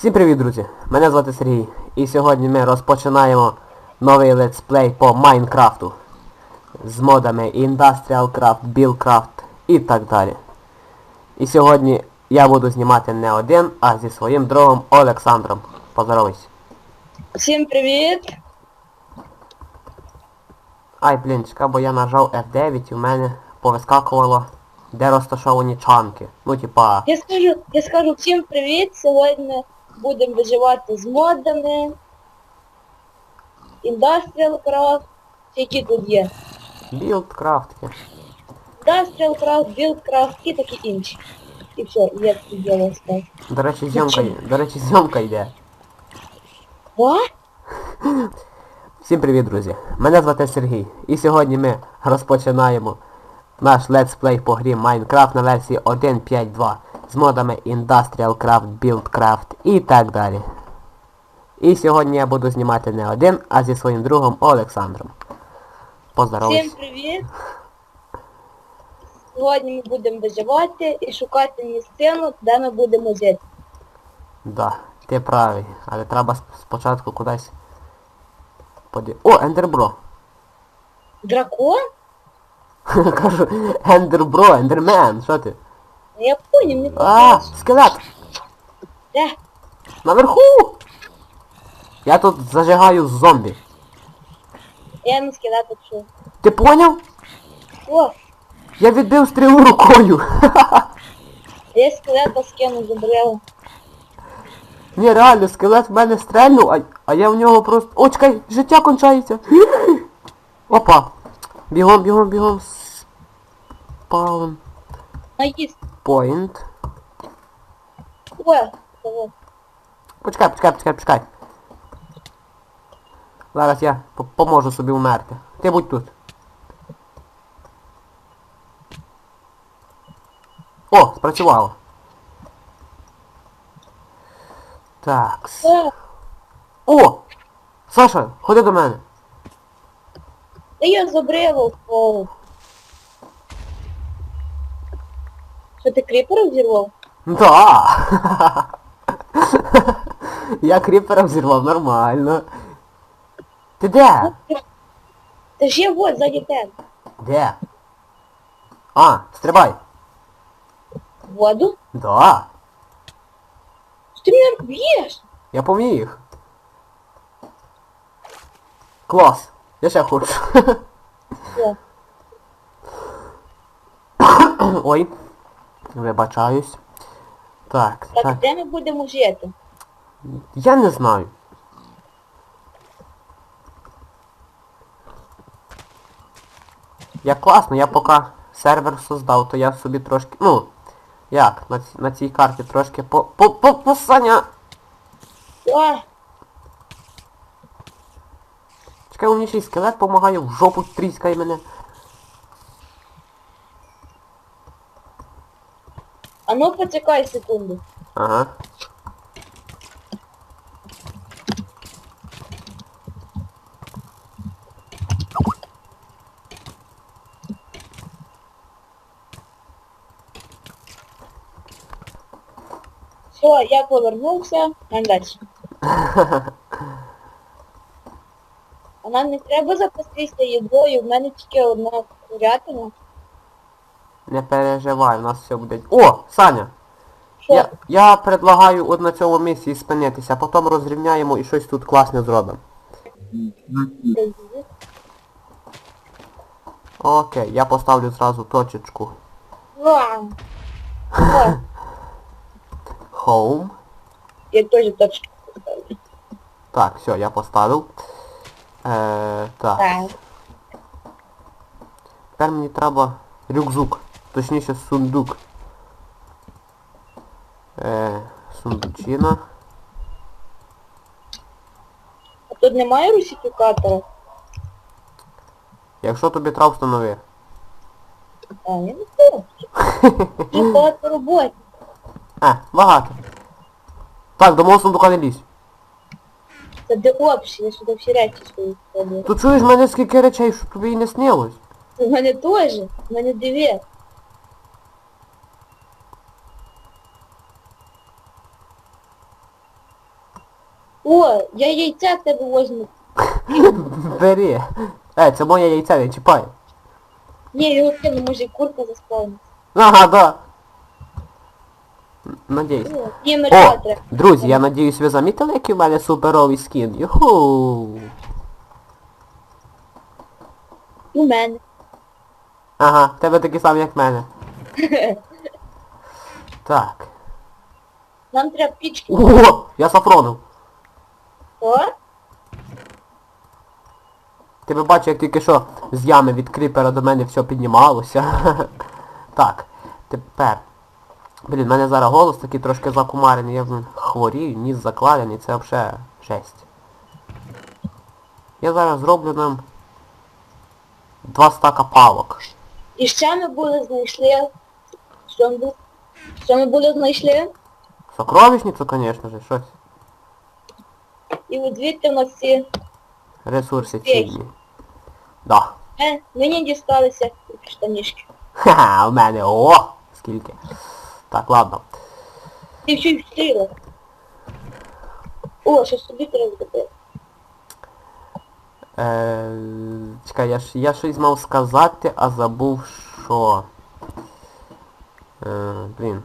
Всім привіт, друзі! Мене звати Сергій. І сьогодні ми розпочинаємо новий летсплей по Майнкрафту. З модами Industrial Craft, Buildcraft і так далі. І сьогодні я буду знімати не один, а зі своїм другом Олександром. Поздоровайся. Всім привіт! Ай, блін, чекай, бо я нажав F9 і в мене повискакувало, де розташовані чанки. Ну, типа... Я скажу, я скажу всім привіт. Сьогодні будемо виживати з модами. Industrial Craft. Які тут є? Buildcraft. Industrial Craft, Build Craft і такі інші. І все, тут діло сказав. До речі, зйомка, є- до речі, зйомка йде. What? Всім привіт, друзі! Мене звати Сергій. І сьогодні ми розпочинаємо наш летсплей по грі Minecraft на версії 1.5.2 з модами Industrial Craft, Buildcraft і так далі. І сьогодні я буду знімати не один, а зі своїм другом Олександром. Всім Поздоровайся. привіт! Сьогодні ми будемо виживати і шукати місцину, де ми будемо жити. Да, ти правий, але треба сп- спочатку кудись поді... О, Ендербро! Дракон? Кажу, Ендербро, Ендермен, що ти? Я поняв, не А, скелет! Де? Наверху! Я тут зажигаю зомбі. Я на скелета пішов. Ти поняв? О, Я відбив стрілу рукою. я скелета скину забрала. Ні, реально, скелет в мене стрельнув, а, а я в нього просто... О, чекай, життя кончається. Опа. Бігом, бігом, бігом. Спалим. Наїсть. Point. О, того. Почекай, почекай, почекай, почекай. Зараз я поможу собі вмерти. Ти будь тут. О, спрацювало. Так. О, О! Саша, ходи до мене. Та я забрила впав. Що ти кріпера взірвав? Да. Я кріпера взірвав нормально. Ти де? Та ж я вот ззаді тебе. Де? А, стрибай. Воду? Да. Ти мене б'єш? Я поміг. Клас. Я ще хочу. О, Ой. Вибачаюсь. Так, Так, так. де ми будемо жити? Я не знаю. Я класно, я поки сервер создав, то я собі трошки... Ну, як, на, ці- на цій карті трошки по... по... по... посаня... О, Мене скелет помагає, в жопу тріскає мене. а ну почекай секунду. Ага. Все, я повернувся. Далі. А нам не треба запастися їдою, в мене тільки одна курятина. Не переживай, у нас все буде... О, Саня! Що? Я, я предлагаю от на цьому місці спинитися, а потім розрівняємо і щось тут класне зробимо. Окей, я поставлю зразу точечку. Вау. Home. Я теж точку поставлю. Так, все, я поставив. Е, так. Тепер мені треба рюкзук. Точніше сундук. Е, сундучина. А тут немає русифікатора? Якщо тобі трав встанови. А, я не знаю. Є багато роботи. Е, багато. Так, до мого сундука не лізь. Це де общі, я сюди всі речі свої складу. Тут чуєш в мене скільки речей, що тобі і не снилось. У мене теж, у мене дві. О, я яйця в тебе возьму. Бери. Е, це моє яйце, не чіпай. Ні, його кину, може курка заспавниться. Ага, да. Надіюсь. О, Ні, О, друзі, я надіюсь, ви замітили, який в мене суперовий скін. Юху. У мене. Ага, в тебе такий самий, як в мене. Так. Нам треба пічки. О, я сафронив. О, Ти би бачив, як тільки що з ями від кріпера до мене все піднімалося. так, тепер. Блін, в мене зараз голос такий трошки закумарений, я хворію, ніс закладений, це взагалі жесть. Я зараз зроблю нам два стака палок. І ще ми були знайшли. Що ми були? Що ми були знайшли? Сокровищницю, звісно ж, щось. І от звідти в нас ці... Ресурси цінні. Да. Е, мені дісталися штанішки. Ха-ха, у мене о! Скільки. Так, ладно. Ти ще й встигла. О, що собі треба зробити. Е, чекай, я, ж, я щось мав сказати, а забув що. Е, блін.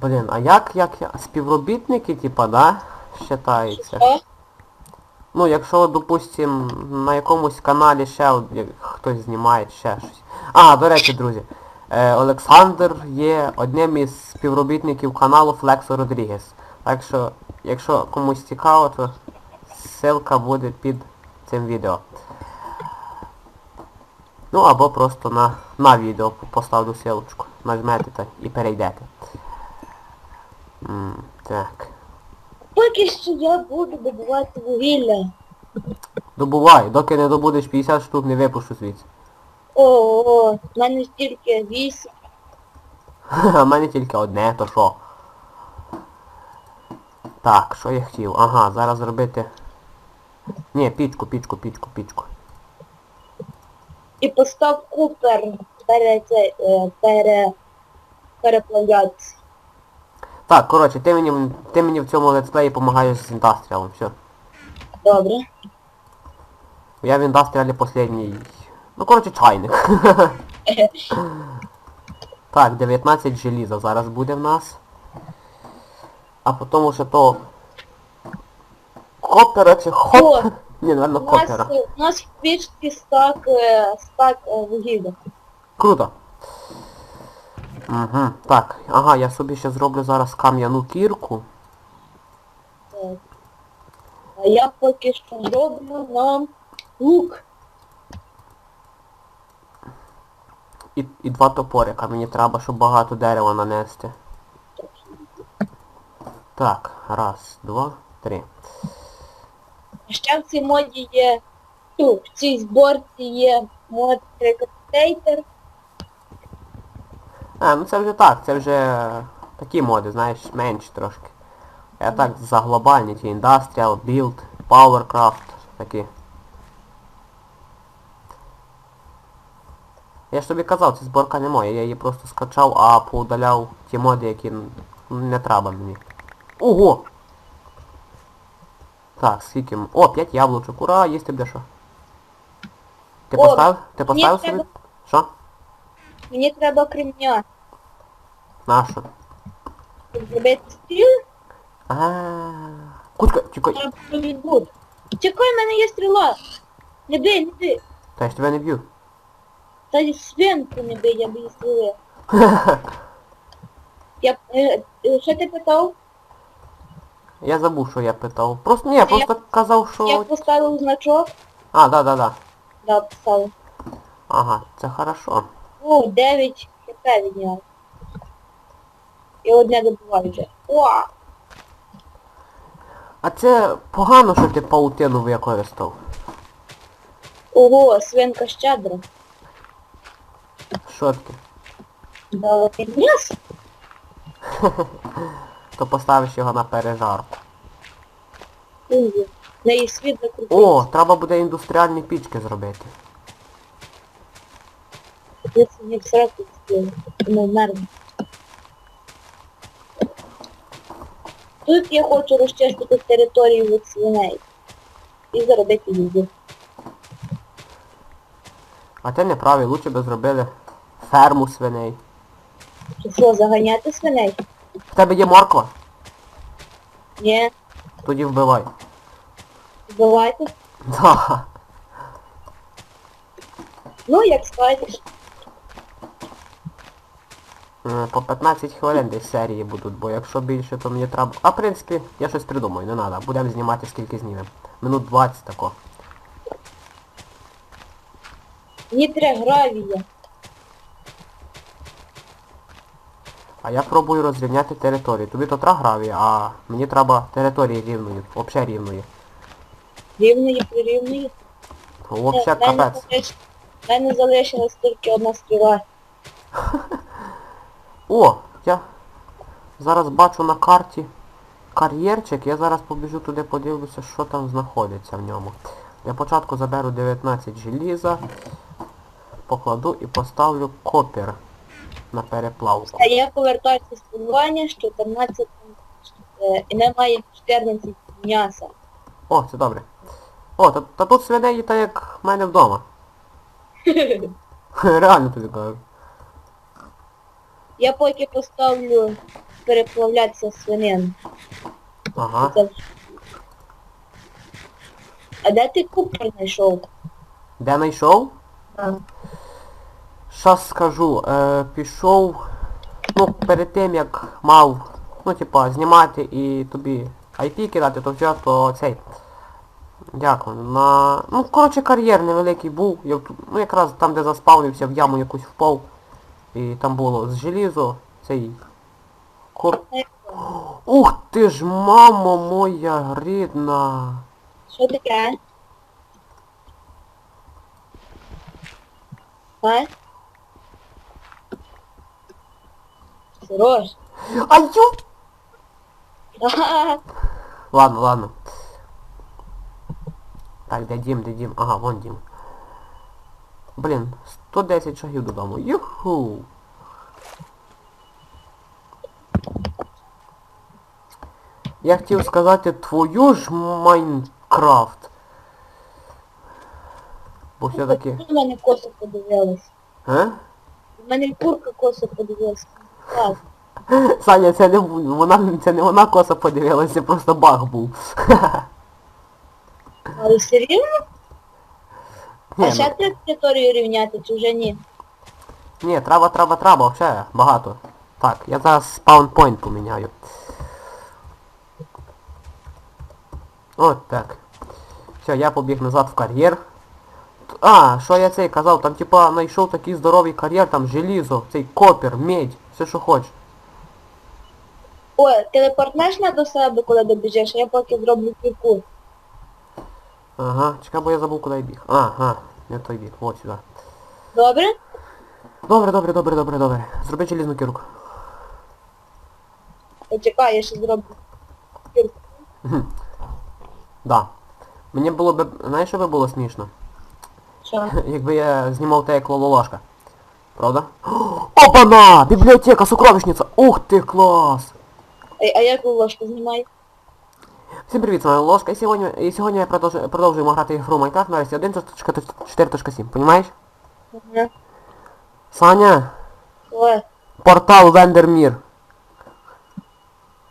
Блін, а як, як я- співробітники, типа, да? Считаються? Що? Ну, якщо, допустим, на якомусь каналі ще хтось знімає ще щось. А, до речі, друзі, е, Олександр є одним із співробітників каналу Flexo Rodriguez. Так що, якщо комусь цікаво, то ссылка буде під цим відео. Ну або просто на, на відео поставлю ссылочку. Нажмете та і перейдете. М, так. Поки що я буду добувати вугілля. Добувай, доки не добудеш 50 штук, не випушу звідси. О, о, в мене стільки вісім. А в мене тільки одне, то що? Так, що я хотів? Ага, зараз зробити... Ні, пічку, пічку, пічку, пічку. І постав купер пере, е, пере. Так, коротше, ти мені, ти мені в цьому летсплеї допомагаєш з індастріалом, все. Добре. Я в індастріалі последній. Ну, коротше, чайник. так, 19 желіза зараз буде в нас. А потім ще то... Копера чи хоп? О, Ні, наверно, У копера. у нас в пічці стак, е, стак е, вугілля. Круто. Угу, так. Ага, я собі ще зроблю зараз кам'яну кірку. Е, А я поки що зроблю нам лук. І, і два топорика. Мені треба, щоб багато дерева нанести. Так, раз, два, три. Ще в цій моді є, в цій зборці є мод рекоптейтер. А, ну це вже так, це вже такі моди, знаєш, менші трошки. Я так за глобальні ті Industrial, Build, Powercraft, такі. Я ж тобі казав, ця зборка не моя, я її просто скачав, а поудаляв ті моди, які не треба мені. Ого! Так, скільки... О, 5 яблучок, ура, їсти буде що. Ти О, поставив? Ти поставив собі? Що? Мені треба кремня. Щоб зробити стріл, А, Кучка, чекай. Чекай, в мене є стріла. Не бий, не бий. Та я ж тебе не б'ю. Та й свинку не бий, я б її стрілив. Я, е, е, що ти питав? Я забув, що я питав. Просто ні, я просто казав, Я що... поставив значок. А, да, да, да. Да, поставив. Ага, це хорошо. О, 9 хп відняв. І одне добуваю вже. О! А це погано, що ти паутину використав. Ого, свинка щедра. Що таке? Дала підняс. То поставиш його на пережарку. В неї світ закрутився. О, треба буде індустріальні пічки зробити. Я сьогодні в сроку спіла. Тому мерзну. тут я хочу розчистити територію від свиней. І заробити їду. А ти не правий, лучше би зробили ферму свиней. Чи що, заганяти свиней? В тебе є морква? Ні, Тоді вбивай. вбивайте. Да. Ну, як скажеш. Е, По 15 хвилин десь серії будуть, бо якщо більше, то мені треба... А в принципі, я щось придумаю, не треба. Будемо знімати скільки знімемо. Минут 20 тако. Мені треба гравія. А я пробую розрівняти територію. Тобі то треба граві, а мені треба території рівної. Взагалі рівної. Рівної, прирівної. Взагалі капець. В мене залишилась тільки одна стріла. О, я зараз бачу на карті кар'єрчик, я зараз побіжу туди подивлюся, що там знаходиться в ньому. Для початку заберу 19 желіза, покладу і поставлю копір на переплавку. А я повертаюся з полювання з 14 е, і немає 14 м'яса. О, це добре. О, та, та тут свиней так як в мене вдома. Реально тобі кажу. Я поки поставлю переплавлятися свинин. Ага. Це- А де ти купер знайшов? Де знайшов? А. Щас скажу, е, пішов, ну, перед тим як мав, ну, типа, знімати і тобі IP кидати, то взяв, то цей. Дякую. На... Ну, коротше, кар'єр невеликий був. Я, ну, якраз там, де заспавнився, в яму якусь впав. І там було з желізо, цей... Кор... Ух ти ж, мамо моя рідна. Що таке? А? Сирож. Аю! Ага. Ладно, ладно. Так, де Дім, де Дім? Ага, вон Дім. Блін, 110 шагів додому. Юху! Я хотів сказати твою ж Майнкрафт. Бо все-таки... У мене косо подивилась. А? У мене курка косо подивилась. Саня, це не вона, це не вона коса подивилася, просто баг був. Але? Ні, А ще ну, треба територію рівняти, чи вже ні? ні, треба, треба, треба, ще багато. Так, я зараз спаунпойнт поміняю. От так. Все, я побіг назад в кар'єр. А, що я цей казав, там типа знайшов такий здоровий кар'єр, там желізо, цей копір, медь, все що хочеш. О, телепортнеш мене до себе, коли добіжеш, а я поки зроблю кірку. Ага, чекай, бо я забув, куди я біг. Ага, не той біг, от сюди. Добре? Добре, добре, добре, добре, добре. Зроби желізну кірку. Почекай, я ще зроблю кірку. Да. Мені було б, знаєш, що би було смішно? Що? Якби я знімав те як лололошка. Правда? Опана! Бібліотека, сокровищниця! Ух ти, клас! А, а як ложку знімай? Всім привіт, з вами Ложка, і сьогодні, і сьогодні я продовжу, продовжуємо грати ігру Minecraft на версії 1.4.7, понімаєш? Ага. Саня, О, портал Вендермір.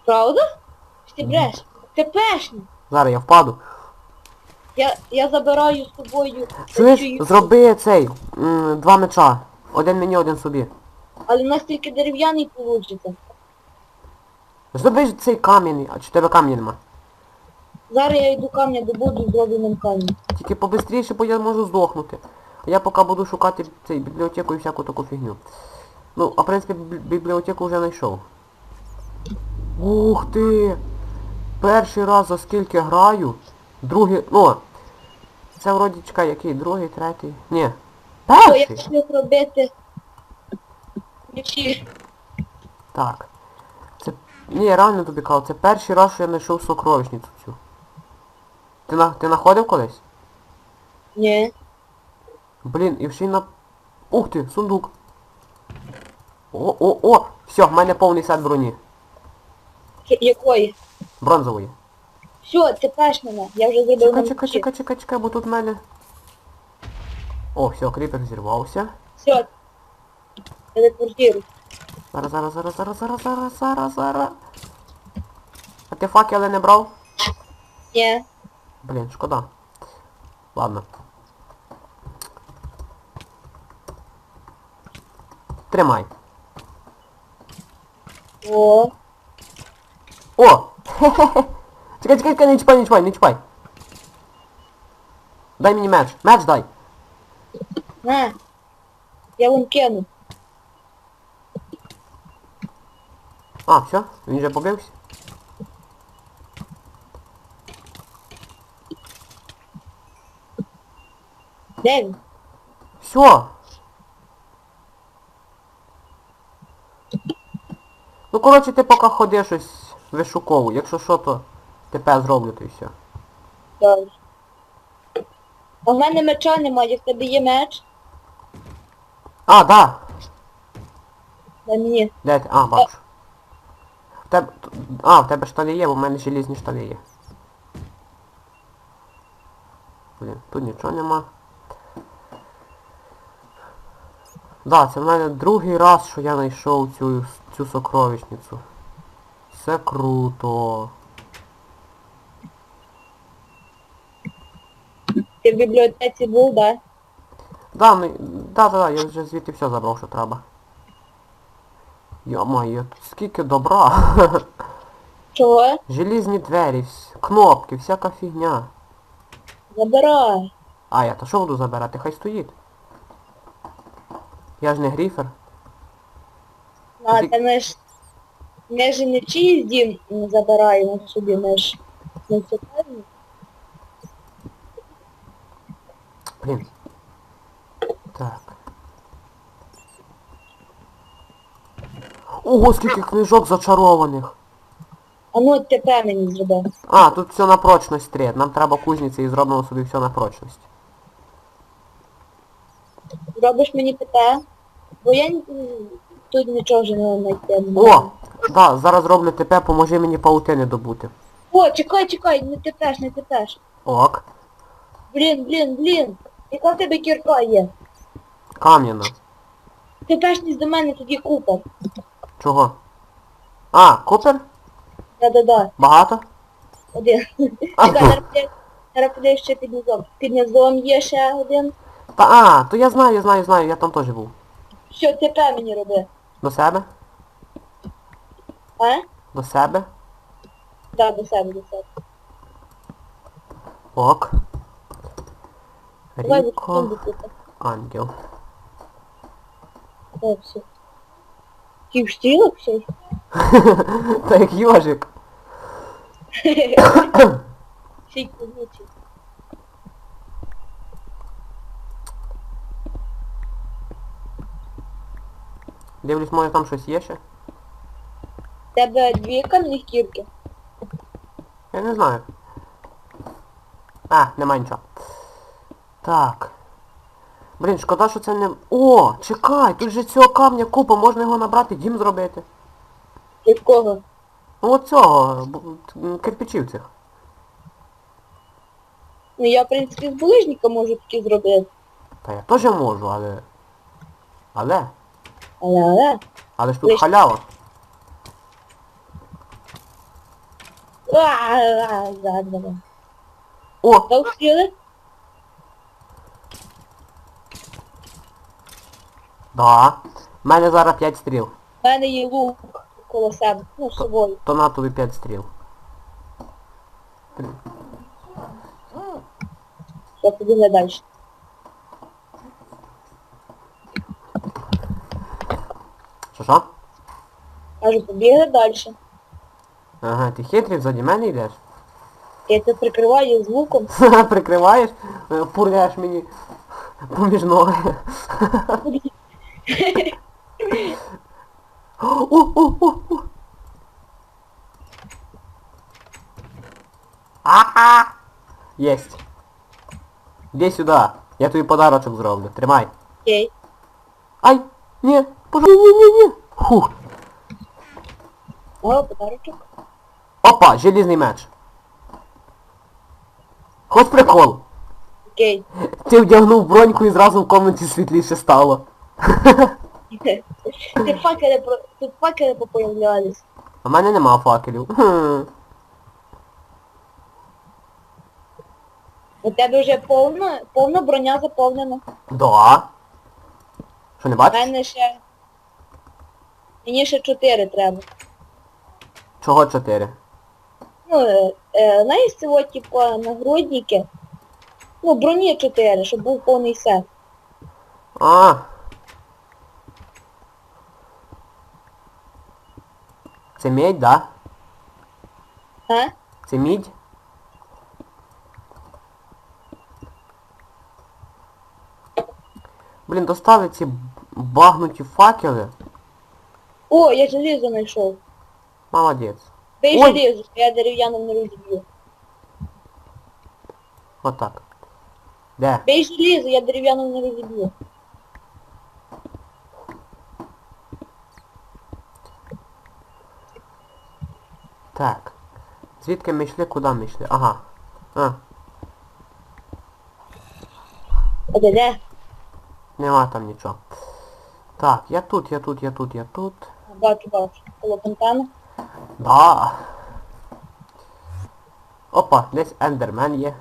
правда? Чи ти бреш? Ти пешний. Зараз я впаду. Я, я забираю з собою Чуєш, зроби цей, м, два меча. Один мені, один собі. Але у нас тільки дерев'яний получиться. Зроби ж цей кам'яний, а чи тебе камінь нема? Зараз я йду камня добуду зроблю нам камінь. Тільки побистріше, бо я можу здохнути. А я поки буду шукати цей бібліотеку і всяку таку фігню. Ну, а в принципі бібліотеку вже знайшов. Ух ти! Перший раз за скільки граю. Другий. Ну. Це вроді чекай, який? Другий, третій. Ні. Я Перший! хотів робити. Так. Це. Ні, я реально тобі кажу, це перший раз, що я знайшов сокровищницю цю. Ти на. Ти знаходив колись? Ні. Блін, і ще й на... Ух ти, сундук. О, о, о! Все, в мене повний сет броні. Якої? Бронзової. Все, ти пеш мене. Я вже зробив Чекай, чекай, чекай, чекай, чекай, бо тут в мене... О, все, кріпер зірвався. Все. Телепортируй. Зараз, зараз, зараз, зараз, зараз, зараз, зараз, зараз. А ти факели не брав? Ні. Блін, шкода. Ладно. Тримай. О. О! Хе-хе-хе! Чекай, чекай, чекай, не чіпай, не чіпай, не чіпай. Дай мені меч. Меч дай. На. Я вон кину. А, все, він вже побився. Де він? Все. Ну, коротше, ти поки ходи щось вишуковуй. Якщо що, то ТП зроблю, то і все. Добре. А в мене меча немає, в тебе є меч? А, да. Дай мені. Де ти? А, бачу. В тебе... А, в тебе штани є, бо в мене желізні штани є. Блін, тут нічого нема. Да, це в мене другий раз, що я знайшов цю, цю сокровищницю. Це круто. Ти в бібліотеці був, да? Да, ну, да, да, да, я вже звідти все забрав, що треба. Йо-моє, тут скільки добра. Чого? Желізні двері, кнопки, всяка фігня. Забирай. А, я то що буду забирати? Хай стоїть. Я ж не гріфер. А, та ми ж... Ми ж не чиїсь дім не забираємо собі, ми ж муніципальні. Блін. Так. Ого, скільки книжок зачарованих. А ну тепер мені зроби. А, тут все на прочність трет. Нам треба кузниці і зробимо собі все на прочність. Зробиш мені ТП? Бо я тут нічого вже не знайти. О! Да, зараз роблю ТП, поможи мені паутини добути. О, чекай, чекай, не тепеш, не тепеш. Ок. Блін, блін, блін. Яка в тебе кірка є? Кам'яна. Тепешність до мене тоді купа. Чого? А, Купер? Да-да-да. Багато? Один. Чекай, зараз подивлюсь- ще під низом. Під низом є ще один. Та а, то я знаю, я знаю, знаю, я там теж був. Що ТП мені роби? До себе? А? До себе? Да, до себе, до себе. Ок. Давай Ріко. будемо тут. Ангел. О, все. Ті в стрілок все? Та як йожик. Всі кузнечі. Дивлюсь, може там щось є ще? Тебе дві кам'яних кірки. Я не знаю. А, нема нічого. Так. Блін, шкода, що це не... О, чекай, тут же цього камня купа, можна його набрати, дім зробити. Якого? Ну от цього, кирпичів цих. Ну я, в принципі, з булижника можу такі зробити. Та я теж можу, але... Але? Але, але. Ж тут халява. О, да. У мене зараз 5 стріл. У мене є лук коло себе. Ну, з собою. То на тобі 5 стріл. Я побігла далі. Що Кажу, побігли далі. Ага, ти хитрий, ззаді мене йдеш? Я це прикриваю з луком. Прикриваєш, е, пурляєш мені поміж ноги. О, о, о, о. Ага! Єсть. Іди сюди. Я тобі подарочок зроблю. Тримай. Окей. Ай! Ні! Пожалуй, ні, ні, ні! Фух. О, подарочок. Опа, желізний меч. Хоч прикол. Окей. Ти вдягнув броньку і зразу в комнаті світліше стало. Тут факели, про- тут факели попоявлялись. У мене нема факелів. Хм. У тебе вже повна, повна броня заповнена. Да. Що не У бачиш? мене ще... Мені ще 4 треба. Чого чотири? Ну, е, е, знаєш, це от, типа, нагрудники. Ну, броні 4, щоб був повний сет. А. Це медь, да? А? Це мідь? Блін, достали ці багнуті факели. О, я желізо знайшов. Молодець. Бей Ой. желізо, я дерев'яним не розіб'ю. Отак. Де? Бей желізо, я дерев'яним не розіб'ю. Так. Звідки ми йшли, куди ми йшли? Ага. А, А де де? нема там нічого. Так, я тут, я тут, я тут, я тут. Бачу, бачу. Коло фонтану. Да. Опа, десь ендермен є.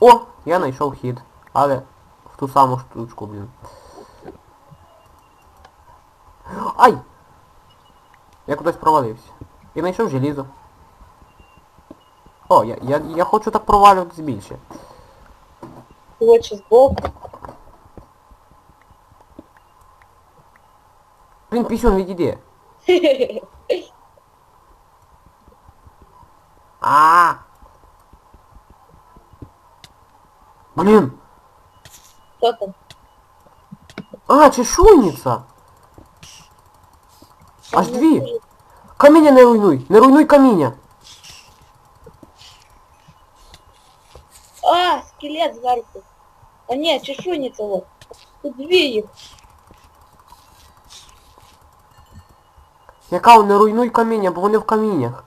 О! Я знайшов хід. Але в ту саму штучку, блін. Ай! Я кудись провалився. І знайшов желізо. О, я, я, я хочу так провалюватись більше. Очі збоку. Блін, пісюн відійди. А. Блін. Що там? А, чешуйниця. Аж дві. Каміння не руйнуй. Не руйнуй каміння. А, скелет зверху. А ні, чешуйниця вот. Тут дві їх. Яка не руйнуй каміння, бо вони в каміннях.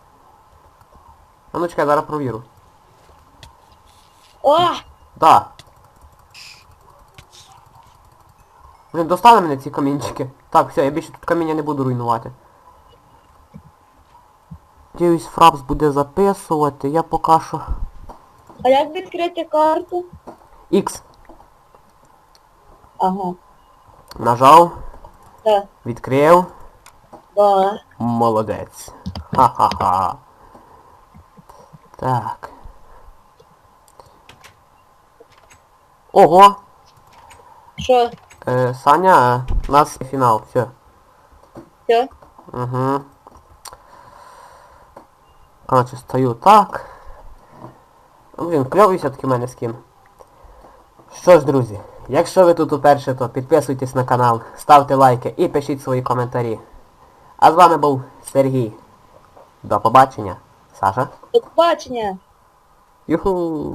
А ну чекай, зараз провірю. А! Да. Блін, достали мене ці камінчики. Так, все, я більше тут каміння не буду руйнувати. Надіюсь, Фрапс буде записувати, я поки що... А як відкрити карту? X Ага. нажав, Так. відкрив. Да. Молодець. Ха-ха-ха. Так. Ого! Що? Е, Саня, у нас фінал, все. Все? Угу. Коротше, стою так. Ну, Блін, кльовий все-таки в мене скін. Що ж, друзі, якщо ви тут уперше, то підписуйтесь на канал, ставте лайки і пишіть свої коментарі. А з вами був Сергій. До побачення. Саша. До побачення. Юху!